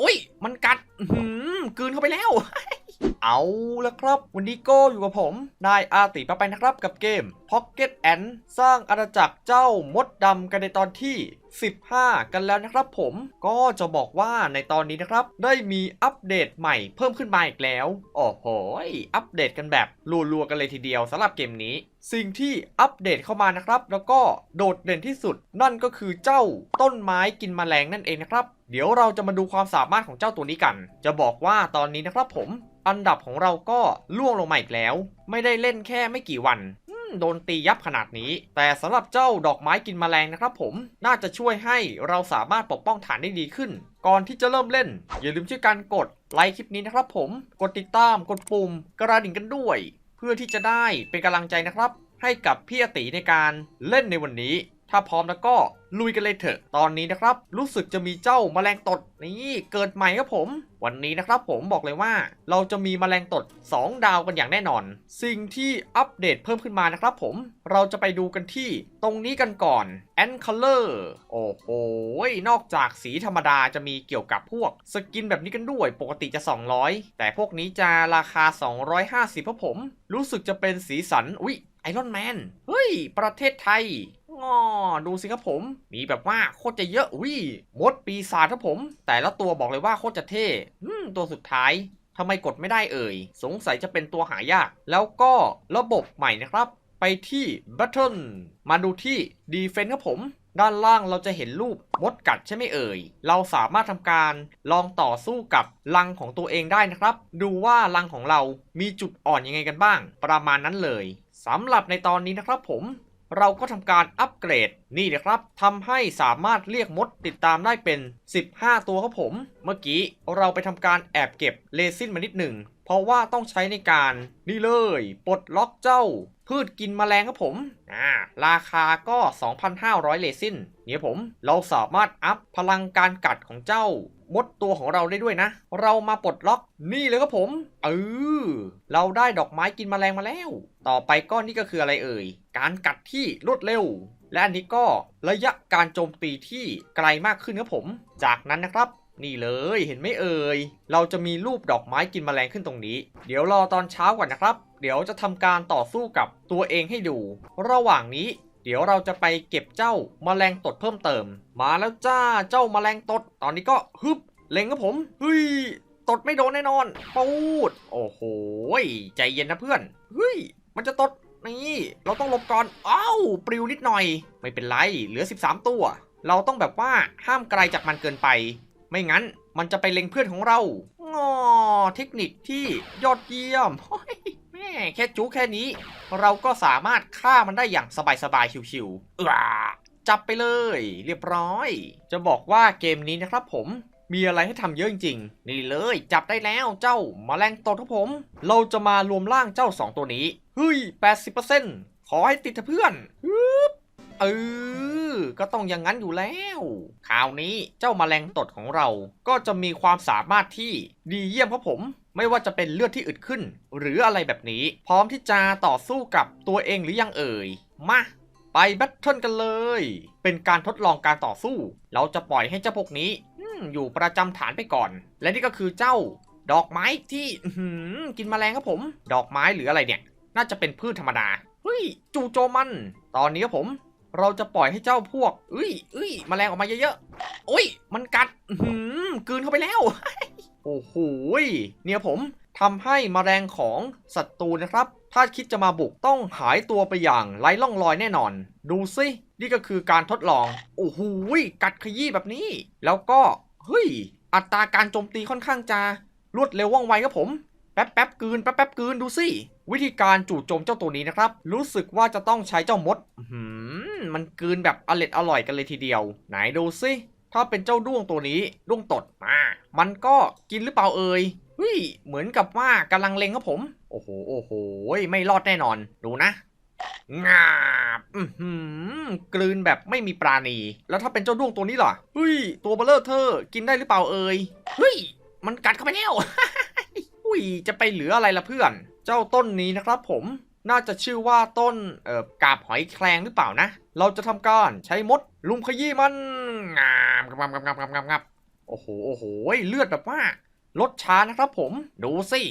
อุ้ย มันกัดอื้อหือกลืนเข้าไปแล้ว เอาละครับ วันนี้ก็อยู่กับผม นายอาติปะไปนะครับกับเกม Pocket Ant สร้างอาณาจักรเจ้ามดดำกันในตอนที่ 15 กันแล้วนะครับผมก็จะบอกว่าในตอนนี้นะครับ ได้มีอัปเดตใหม่เพิ่มขึ้นมาอีกแล้ว โอ้โหอัปเดตกันแบบรัวๆกันเลยทีเดียวสำหรับเกมนี้ สิ่งที่อัปเดตเข้ามานะครับ แล้วก็โดดเด่นที่สุด นั่นก็คือเจ้าต้นไม้กินแมลงนั่นเองนะครับ เดี๋ยวเราจะมาดูความสามารถของเจ้าตัวนี้กัน จะบอกว่าตอนนี้นะครับผมอันดับของเราก็ล่วงลงมาอีกแล้ว ไม่ได้เล่นแค่ไม่กี่วันโดนตียับขนาดนี้ แต่สำหรับเจ้าดอกไม้กินแมลงนะครับผมน่าจะช่วยให้เราสามารถปกป้องฐานได้ดีขึ้น ก่อนที่จะเริ่มเล่น อย่าลืมช่วยกันกดไลค์คลิปนี้นะครับผมกดติดตามกดปุ่มกระดิ่งกันด้วย เพื่อที่จะได้เป็นกำลังใจนะครับ ให้กับพี่อติในการเล่นในวันนี้ ถ้าพร้อมแล้วก็ลุยกันเลยเถอะ ตอนนี้นะครับ รู้สึกจะมีเจ้าแมลงตดนี่เกิดใหม่ครับผม วันนี้นะครับผมบอกเลยว่าเราจะมีแมลงตด 2 ดาวกันอย่างแน่นอน สิ่งที่อัปเดตเพิ่มขึ้นมานะครับผมเราจะไปดูกันที่ตรงนี้กันก่อน Ant Color โอ้โห นอกจากสีธรรมดาจะมีเกี่ยวกับพวกสกินแบบนี้กันด้วย ปกติจะ 200 แต่พวกนี้จะราคา 250ครับผม รู้สึกจะเป็นสีสันอุ๊ยไอรอนแมน เฮ้ย ประเทศไทย อ๋อดูสิครับผม มีแบบว่าโคตรจะเยอะอุ้ยมดปีศาจครับผม แต่ละตัวบอกเลยว่าโคตรจะเท่อืมตัวสุดท้ายทำไมกดไม่ได้เอ่ย สงสัยจะเป็นตัวหายาก แล้วก็ระบบใหม่นะครับ ไปที่ Battle มาดูที่ Defense ครับผม ด้านล่างเราจะเห็นรูปมดกัดใช่ไหมเอ่ย เราสามารถทำการลองต่อสู้กับรังของตัวเองได้นะครับ ดูว่ารังของเรามีจุดอ่อนยังไงกันบ้าง ประมาณนั้นเลยสำหรับในตอนนี้นะครับผม เราก็ทำการอัปเกรดนี่นะครับทำให้สามารถเรียกมดติดตามได้เป็น 15 ตัวครับผม เมื่อกี้เราไปทำการแอบเก็บเลซินมานิดหนึ่ง เพราะว่าต้องใช้ในการนี่เลยปลดล็อกเจ้า พืชกินแมลงครับผมอ่าราคาก็ 2,500 เลซินเนี่ยผม เราสามารถอัพพลังการกัดของเจ้า มดตัวของเราได้ด้วยนะ เรามาปลดล็อกนี่เลยครับผม เออ เราได้ดอกไม้กินแมลงมาแล้ว ต่อไปก็นี่ก็คืออะไรเอ่ย การกัดที่รวดเร็ว และอันนี้ก็ระยะการโจมตีที่ไกลมากขึ้นครับผม จากนั้นนะครับนี่เลยเห็นไหมเอ่ย เราจะมีรูปดอกไม้กินแมลงขึ้นตรงนี้ เดี๋ยวรอตอนเช้าก่อนนะครับ เดี๋ยวจะทำการต่อสู้กับตัวเองให้ดู ระหว่างนี้ เดี๋ยวเราจะไปเก็บเจ้าแมลงตดเพิ่มเติม มาแล้วจ้าเจ้าแมลงตด ตอนนี้ก็ฮึบเล็งครับผมเฮ้ยตดไม่โดนแน่นอนปูดโอ้โหใจเย็นนะเพื่อนเฮ้ยมันจะตดนี่เราต้องหลบก่อนอ้าวปลิวนิดหน่อย ไม่เป็นไรเหลือ 13 ตัว เราต้องแบบว่าห้ามไกลจากมันเกินไป ไม่งั้นมันจะไปเล็งเพื่อนของเรางอเทคนิคที่ยอดเยี่ยมเฮ้ย แค่จูแค่นี้ เราก็สามารถฆ่ามันได้อย่างสบายๆชิวๆเออจับไปเลย เรียบร้อย จะบอกว่าเกมนี้นะครับผมมีอะไรให้ทำเยอะจริงๆ นี่เลยจับได้แล้วเจ้ามาแมลงตดครับผม เราจะมารวมร่างเจ้า 2 ตัวนี้ เฮ้ย 80%ขอให้ติดเพื่อนเออก็ต้องอย่างนั้นอยู่แล้วคราวนี้เจ้ามาแมลงตดของเราก็จะมีความสามารถที่ดีเยี่ยมครับผม ไม่ว่าจะเป็นเลือดที่อึดขึ้น หรืออะไรแบบนี้ พร้อมที่จะต่อสู้กับตัวเองหรือยังเอ่ย มาไปแบทเทิลกันเลย เป็นการทดลองการต่อสู้ เราจะปล่อยให้เจ้าพวกนี้อยู่ประจำฐานไปก่อน และนี่ก็คือเจ้า ดอกไม้ที่กินแมลงครับผม ดอกไม้หรืออะไรเนี่ย น่าจะเป็นพืชธรรมดาเฮ้ยจู่โจมมัน ตอนนี้ครับผม เราจะปล่อยให้เจ้าพวกเอ้ยเอ้ยแมลงออกมาเยอะๆโอ้ย มันกัดหือกลืนเข้าไปแล้ว โอ้โหเนี่ยผมทำให้มแมลงของศัตรูนะครับ ถ้าคิดจะมาบุกต้องหายตัวไปอย่างไร้ร่องรอยแน่นอน ดูสินี่ก็คือการทดลอง โอ้โหกัดขยี้แบบนี้ แล้วก็เฮ้ย อัตราการโจมตีค่อนข้างจะรวดเร็วว่องไวครับผม แป๊บแป๊บกืนแป๊บแป๊บกืนดูสิวิธีการจู่โจมเจ้าตัวนี้นะครับ รู้สึกว่าจะต้องใช้เจ้ามดหืมมันกืนแบบอร่อยอร่อยกันเลยทีเดียว ไหนดูสิ ถ้าเป็นเจ้าด้วงตัวนี้ด้วงตดมา มันก็กินหรือเปล่าเอ่ยเฮ้ยเหมือนกับว่ากำลังเล็งครับผม โอ้โหโอ้โหไม่รอดแน่นอน ดูนะงาบอือหือกลืนแบบไม่มีปราณี แล้วถ้าเป็นเจ้าด้วงตัวนี้ล่ะเฮ้ย ตัวเบลเลอร์เธอ กินได้หรือเปล่าเอ่ยเฮ้ย มันกัดเข้าไปแล้วอุ้ยจะไปเหลืออะไรล่ะเพื่อน เจ้าต้นนี้นะครับผม น่าจะชื่อว่าต้นเอ่อกาบหอยแครงหรือเปล่านะ เราจะทำการใช้มดลุมขยี้มัน งับงับงับงับงับงับโอ้โหโอ้โหเลือดแบบว่าลดช้านะครับผม ดูสิ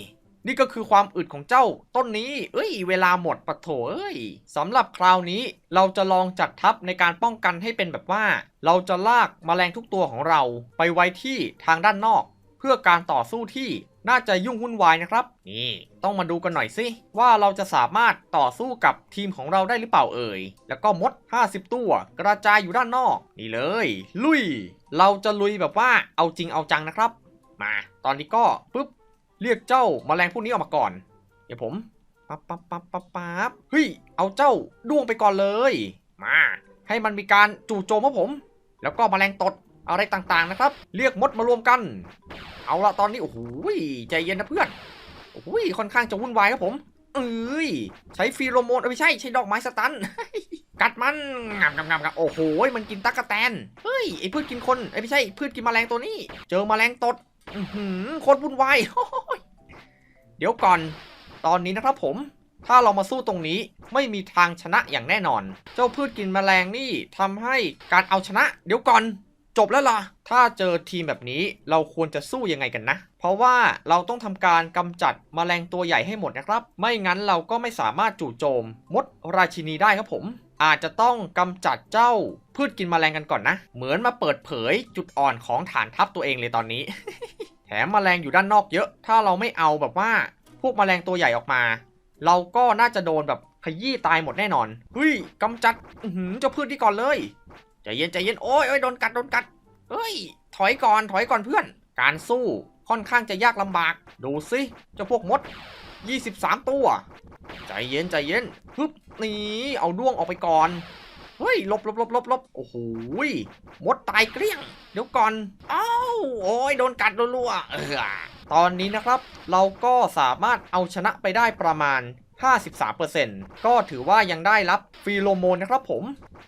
นี่ก็คือความอึดของเจ้าต้นนี้ เอ้ย เวลาหมดปะโถเอ้ยสำหรับคราวนี้เราจะลองจัดทัพในการป้องกันให้เป็นแบบว่า เราจะลากแมลงทุกตัวของเราไปไว้ที่ทางด้านนอก เพื่อการต่อสู้ที่น่าจะยุ่งวุ่นวายนะครับ นี่ต้องมาดูกันหน่อยสิว่าเราจะสามารถต่อสู้กับทีมของเราได้หรือเปล่าเอ่ย แล้วก็มด 50 ตัว กระจายอยู่ด้านนอก นี่เลย ลุย เราจะลุยแบบว่าเอาจริงเอาจังนะครับ มา ตอนนี้ก็ปุ๊บเรียกเจ้าแมลงพวกนี้ออกมาก่อน เดี๋ยวผมปั๊บปั๊บปั๊บปั๊บปั๊บเฮ้ยเอาเจ้าด้วงไปก่อนเลย มา ให้มันมีการจู่โจมครับผม แล้วก็แมลงตด อะไรต่างๆนะครับ เรียกมดมารวมกัน เอาละตอนนี้โอ้โหใจเย็นนะเพื่อนโอ้โหค่อนข้างจะวุ่นวายครับผมเอ้ยใช้ฟีโรโมนเอ้ยไม่ใช่ใช้ดอกไม้สตันกัดมันงามงามงามงามโอ้โหมันกินตั๊กแตนเฮ้ยไอพืชกินคนไอไม่ใช่พืชกินแมลงตัวนี้ เจอแมลงตดหือโคตรวุ่นวายโอ้ยเดี๋ยวก่อน ตอนนี้นะครับผม ถ้าเรามาสู้ตรงนี้ไม่มีทางชนะอย่างแน่นอน เจ้าพืชกินแมลงนี่ทำให้การเอาชนะ เดี๋ยวก่อน จบแล้วล่ะ ถ้าเจอทีมแบบนี้เราควรจะสู้ยังไงกันนะ เพราะว่าเราต้องทำการกำจัดแมลงตัวใหญ่ให้หมดนะครับ ไม่งั้นเราก็ไม่สามารถจู่โจม มดราชินีได้ครับผม อาจจะต้องกำจัดเจ้าพืชกินแมลงกันก่อนนะ เหมือนมาเปิดเผยจุดอ่อนของฐานทัพตัวเองเลยตอนนี้ แถมแมลงอยู่ด้านนอกเยอะ ถ้าเราไม่เอาแบบว่า พวกแมลงตัวใหญ่ออกมา เราก็น่าจะโดนแบบขยี้ตายหมดแน่นอนเฮ้ยกำจัดอือหือเจ้าพืชที่ก่อนเลย ใจเย็นใจเย็นโอ้ยโอ้ยโดนกัดโดนกัดเฮ้ย ถอยก่อนถอยก่อนเพื่อน การสู้ค่อนข้างจะยากลำบาก ดูสิเจ้าพวกมด 23 ตัว ใจเย็นใจเย็นปึ๊บนี่เอาด้วงออกไปก่อน เฮ้ยลบลบลบลบลบโอ้โหยมดตายเกลี้ยง เดี๋ยวก่อนอ้าวโอ้ยโดนกัดรัวๆตอนนี้นะครับ เราก็สามารถเอาชนะไปได้ประมาณ 53%ก็ถือว่ายังได้รับฟีโรโมนนะครับผม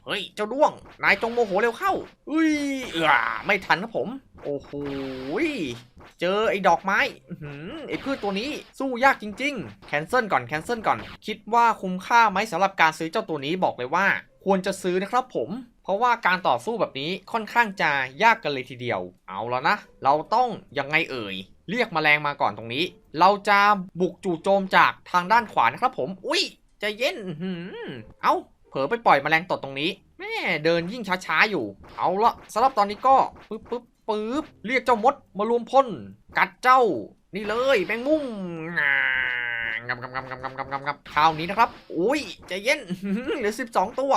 เฮ้ย เจ้าด้วง นายจงโมโหเร็วเข้า อุ้ยเออไม่ทันครับผม โอ้โหเจอไอ้ดอกไม้อื้อหือไอ้พืชตัวนี้สู้ยากจริง ๆ แคนเซิลก่อน แคนเซิลก่อน คิดว่าคุ้มค่าไหมสำหรับการซื้อเจ้าตัวนี้บอกเลยว่า ควรจะซื้อนะครับผม เพราะว่าการต่อสู้แบบนี้ค่อนข้างจะยากกันเลยทีเดียว เอาแล้วนะ เราต้องยังไงเอ่ย เรียกแมลงมาก่อนตรงนี้ เราจะบุกจู่โจมจากทางด้านขวานะครับผม อุ้ยใจเย็นอื้อหือเอาเผลอไปปล่อยแมลงตดตรงนี้ แม่เดินยิ่งช้าๆอยู่ เอาละสำหรับตอนนี้ก็ปึ๊บปึ๊บปึ๊บเรียกเจ้ามดมารวมพลกัดเจ้า นี่เลยแมงมุมงางำงำงำงำงำงำงำงำคราวนี้นะครับ อุ้ยใจเย็นเหลือสิบสองตัว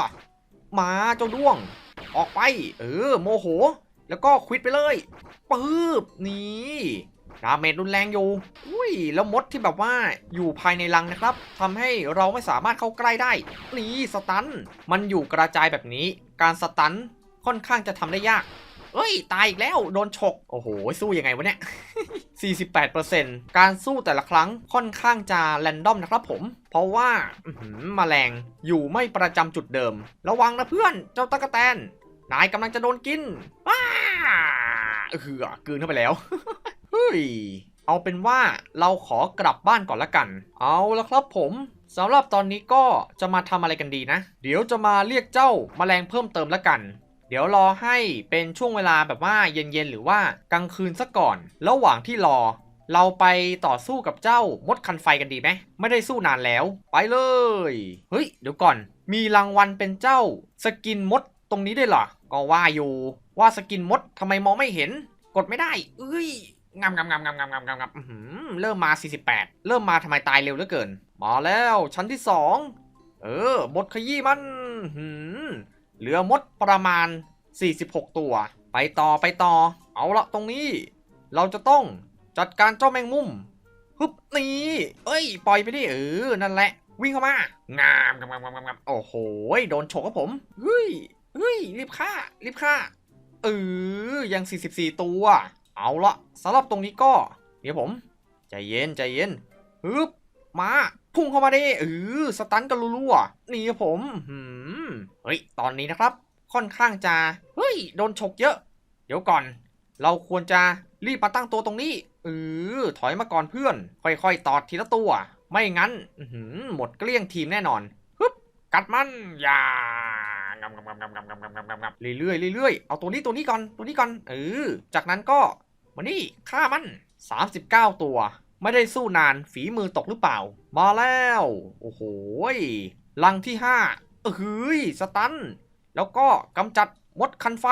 มาเจ้าด้วง ออกไป เออ โมโห แล้วก็ควิดไปเลยปึ๊บนี่ ดาเมจรุนแรงอยู่ อุ้ย แล้วมดที่แบบว่าอยู่ภายในรังนะครับทำให้เราไม่สามารถเข้าใกล้ได้ นี่สตัน มันอยู่กระจายแบบนี้ การสตันค่อนข้างจะทำได้ยาก เอ้ย ตายอีกแล้ว โดนฉก โอ้โห สู้ยังไงวะเนี่ย 48%การสู้แต่ละครั้งค่อนข้างจะแรนดอมนะครับผม เพราะว่าแมลงอยู่ไม่ประจำจุดเดิม ระวังนะเพื่อน เจ้าตะกะแตน นายกำลังจะโดนกินว้าเออกืนเข้าไปแล้ว ย เอาเป็นว่าเราขอกลับบ้านก่อนละกัน เอาละครับผมสำหรับตอนนี้ก็จะมาทำอะไรกันดีนะ เดี๋ยวจะมาเรียกเจ้าแมลงเพิ่มเติมละกัน เดี๋ยวรอให้เป็นช่วงเวลาแบบว่าเย็นๆหรือว่ากลางคืนซะก่อน ระหว่างที่รอ เราไปต่อสู้กับเจ้ามดคันไฟกันดีไหมไม่ได้สู้นานแล้ว ไปเลย เฮ้ยเดี๋ยวก่อน มีรางวัลเป็นเจ้า สกินมดตรงนี้ด้วยเหรอ ก็ว่าอยู่ ว่าสกินมดทำไมมองไม่เห็น กดไม่ได้ เอ้ย งำงำงำงำงำงำงำงำอื้อหือเริ่มมา 48 เริ่มมาทำไมตายเร็วเหลือเกิน มาแล้วชั้นที่ 2 เออ มดขยี้มันหืมเหลือมดประมาณ 46 ตัว ไปต่อไปต่อ เอาละตรงนี้ เราจะต้องจัดการเจ้าแมงมุมฮึบนี่เอ้ย ปล่อยไปดิเออ นั่นแหละ วิ่งเข้ามางามงามงามงามงามโอ้โห โดนฉกครับผมเฮ้ยเฮ้ยรีบฆ่ารีบฆ่าเออยัง 44 ตัว เอาละสำหรับตรงนี้ก็ เดี๋ยวผม ใจเย็นใจเย็นฮึบมาพุ่งเข้ามาดิเออสตันกันรัวๆนี่ครับผมหืมเฮ้ยตอนนี้นะครับ ค่อนข้างจะเฮ้ยโดนฉกเยอะ เดี๋ยวก่อน เราควรจะรีบมาตั้งตัวตรงนี้เออถอยมาก่อนเพื่อน ค่อยๆ ตอดทีละตัว ไม่งั้นหือหมดเกลี้ยงทีมแน่นอนฮึบกัดมันอย่างงำงำงำงำงำงำงำงำงำงำเรื่อยๆเรื่อยๆเอาตัวนี้ตัวนี้ก่อนตัวนี้ก่อนเออจากนั้นก็ มานี่ฆ่ามัน 39 ตัว ไม่ได้สู้นานฝีมือตกหรือเปล่า มาแล้ว โอ้โหลังที่5เอ้ยสตัน แล้วก็กำจัดมดคันไฟ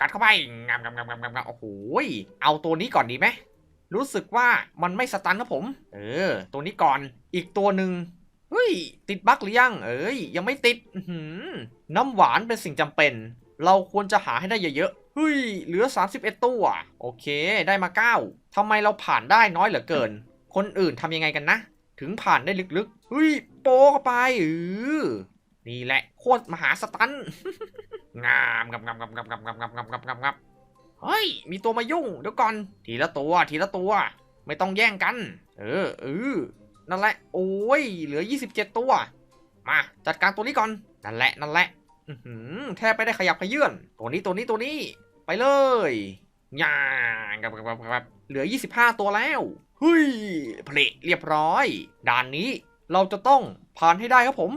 กัดเข้าไปงามงามงามงามงามโอ้โหเอาตัวนี้ก่อนดีไหมรู้สึกว่ามันไม่สตันนะผม เออ ตัวนี้ก่อน อีกตัวหนึ่งเฮ้ย ติดบั๊กหรือยัง เอ้ย ยังไม่ติด น้ำหวานเป็นสิ่งจำเป็น เราควรจะหาให้ได้เยอะ เฮ้ย เหลือ 31 ตัว โอเค ได้มา 9ทำไมเราผ่านได้น้อยเหลือเกิน คนอื่นทำยังไงกันนะ ถึงผ่านได้ลึกๆ เฮ้ย โปเข้าไปเออนี่แหละ โคตรมหาสตัน งามงามงามงามงามงามงามงามงามงามงามงามเฮ้ย มีตัวมายุ่ง เดี๋ยวก่อน ทีละตัว ทีละตัว ไม่ต้องแย่งกัน เออเออนั่นแหละ โอ้ย เหลือ 27 ตัว มา จัดการตัวนี้ก่อน นั่นแหละ นั่นแหละแทบไม่ได้ขยับขยื่น ตัวนี้ ตัวนี้ ตัวนี้ ไปเลยย่างกับกับกับกับเหลือ 25 ตัวแล้วเฮ้ยเพลเรียบร้อย ด่านนี้เราจะต้องผ่านให้ได้ครับผม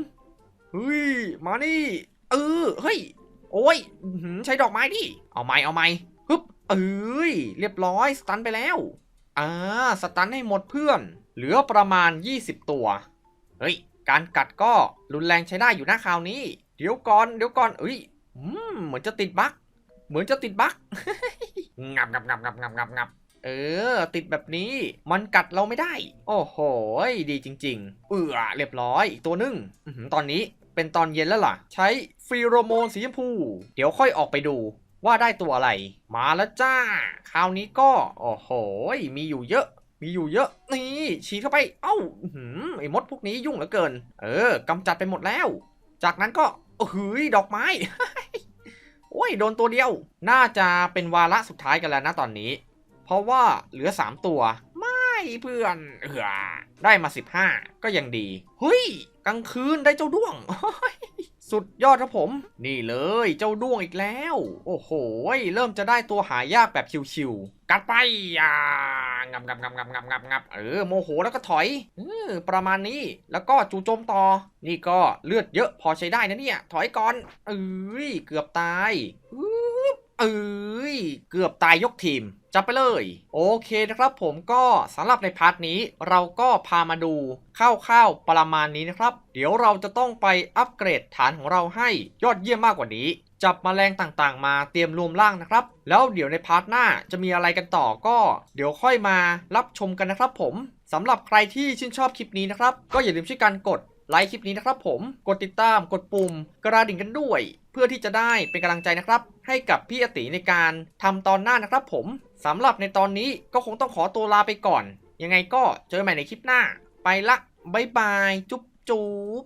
เฮ้ยมานี่เออเฮ้ยโอ้ยใช้ดอกไม้ดิเอาไม้เอาไม้ฮึบเอ้ยเรียบร้อยสตันไปแล้วอ่าสตันให้หมดเพื่อน เหลือประมาณ 20 ตัวเฮ้ยการกัดก็รุนแรงใช้ได้อยู่นะคราวนี้ เดี๋ยวก่อนเดี๋ยวก่อนเอ้ยเหมือนจะติดบั๊ก เหมือนจะติดบั๊กงับงับงับงับงับงับงับเออ ติดแบบนี้มันกัดเราไม่ได้ โอ้โห ดีจริง ๆ เอือเรียบร้อยอีกตัวหนึงอื้อหือตอนนี้เป็นตอนเย็นแล้วล่ะ ใช้ฟีโรโมนสีชมพู เดี๋ยวค่อยออกไปดูว่าได้ตัวอะไร มาแล้วจ้า คราวนี้ก็ โอ้โห มีอยู่เยอะ มีอยู่เยอะ นี่ฉีดเข้าไป เอ้าอื้อหือไอ้มดพวกนี้ยุ่งเหลือเกิน เออกำจัดไปหมดแล้ว จากนั้นก็เฮ้ยดอกไม้ โอ้ยโดนตัวเดียว น่าจะเป็นวาระสุดท้ายกันแล้วนะตอนนี้ เพราะว่าเหลือ 3 ตัว ไม่เพื่อนเออได้มา 15 ก็ยังดี เฮ้ยกลางคืนได้เจ้าด้วง สุดยอดครับผม นี่เลยเจ้าด้วงอีกแล้ว โอ้โห เริ่มจะได้ตัวหายากแบบชิวๆกัดไปอ่างับงับงับงับงับงับงับเออโมโหแล้วก็ถอยเออประมาณนี้แล้วก็จู่โจมต่อ นี่ก็เลือดเยอะพอใช้ได้นะเนี่ย ถอยก่อนเอ้ยเกือบตายอ เอ้ยเกือบตายยกทีมจับไปเลย โอเคนะครับผมก็สำหรับในพาร์ทนี้เราก็พามาดูคร่าวๆประมาณนี้นะครับ เดี๋ยวเราจะต้องไปอัปเกรดฐานของเราให้ยอดเยี่ยมมากกว่านี้ จับมแมลงต่างๆ มาเตรียมรวมร่างนะครับ แล้วเดี๋ยวในพาร์ทหน้าจะมีอะไรกันต่อก็ เดี๋ยวค่อยมารับชมกันนะครับผมสำหรับใครที่ชื่นชอบคลิปนี้นะครับ ก็อย่าลืมช่วยกันกด ไลค์คลิปนี้นะครับผมกดติดตามกดปุ่มกระดิ่งกันด้วย เพื่อที่จะได้เป็นกำลังใจนะครับ ให้กับพี่อติในการทำตอนหน้านะครับผมสำหรับในตอนนี้ก็คงต้องขอตัวลาไปก่อน ยังไงก็เจอกันใหม่ในคลิปหน้า ไปละบายบายจุ๊บจุ๊บ